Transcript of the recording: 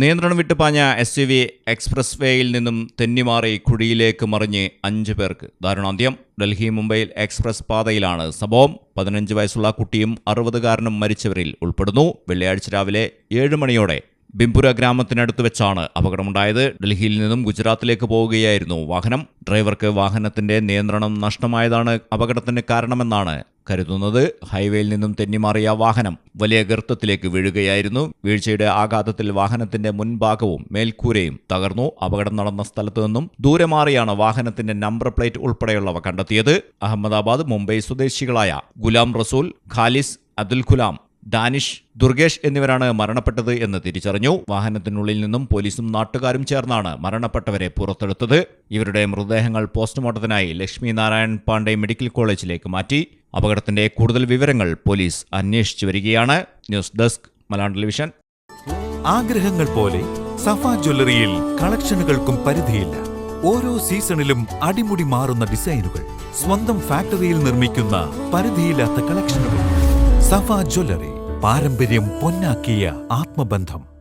നിയന്ത്രണം വിട്ട് പാഞ്ഞ എസ് യു വി എക്സ്പ്രസ് വേയിൽ നിന്നും തെന്നിമാറി കുഴിയിലേക്ക് മറിഞ്ഞ് അഞ്ച് പേർക്ക്. ദാരുണാന്ത്യം. ഡൽഹി മുംബൈയിൽ എക്സ്പ്രസ് പാതയിലാണ് സംഭവം. പതിനഞ്ച് വയസ്സുള്ള കുട്ടിയും അറുപതുകാരനും മരിച്ചവരിൽ ഉൾപ്പെടുന്നു. വെള്ളിയാഴ്ച രാവിലെ ഏഴ് മണിയോടെ ബിംപുര ഗ്രാമത്തിനടുത്ത് വെച്ചാണ് അപകടമുണ്ടായത്. ഡൽഹിയിൽ നിന്നും ഗുജറാത്തിലേക്ക് പോവുകയായിരുന്നു വാഹനം. ഡ്രൈവർക്ക് വാഹനത്തിന്റെ നിയന്ത്രണം നഷ്ടമായതാണ് അപകടത്തിന് കാരണമെന്നാണ് കരുതുന്നത്. ഹൈവേയിൽ നിന്നും തെന്നിമാറിയ വാഹനം വലിയ ഗർത്തത്തിലേക്ക് വീഴുകയായിരുന്നു. വീഴ്ചയുടെ ആഘാതത്തിൽ വാഹനത്തിന്റെ മുൻഭാഗവും മേൽക്കൂരയും തകർന്നു. അപകടം നടന്ന സ്ഥലത്തു നിന്നും ദൂരെ മാറിയാണ് വാഹനത്തിന്റെ നമ്പർ പ്ലേറ്റ് ഉൾപ്പെടെയുള്ളവ കണ്ടെത്തിയത്. അഹമ്മദാബാദ് മുംബൈ സ്വദേശികളായ ഗുലാം റസൂൽ ഖാലിസ് അബ്ദുൽ ഖുലാം ഡാനിഷ് ദുർഗേഷ് എന്നിവരാണ് മരണപ്പെട്ടത് എന്ന് തിരിച്ചറിഞ്ഞു. വാഹനത്തിനുള്ളിൽ നിന്നും പോലീസും നാട്ടുകാരും ചേർന്നാണ് മരണപ്പെട്ടവരെ പുറത്തെടുത്തത്. ഇവരുടെ മൃതദേഹങ്ങൾ പോസ്റ്റ്മോർട്ടത്തിനായി ലക്ഷ്മി നാരായൺ പാണ്ഡെ മെഡിക്കൽ കോളേജിലേക്ക് മാറ്റി. അപകടത്തിന്റെ കൂടുതൽ വിവരങ്ങൾ പോലീസ് അന്വേഷിച്ചു വരികയാണ്. News desk Malayalam television. ആഗ്രഹങ്ങൾ പോലെ സഫ ജ്വല്ലറിയിൽ കളക്ഷനുകൾക്കും പരിധിയില്ല. ഓരോ സീസണിലും അടിമുടി മാറുന്ന ഡിസൈനുകൾ സ്വന്തം ഫാക്ടറിയിൽ നിർമ്മിക്കുന്ന പരിധിയില്ലാത്ത കളക്ഷനുകൾ. സഫ ജ്വല്ലറി പാരമ്പര്യം പൊന്നാക്കിയ ആത്മബന്ധം.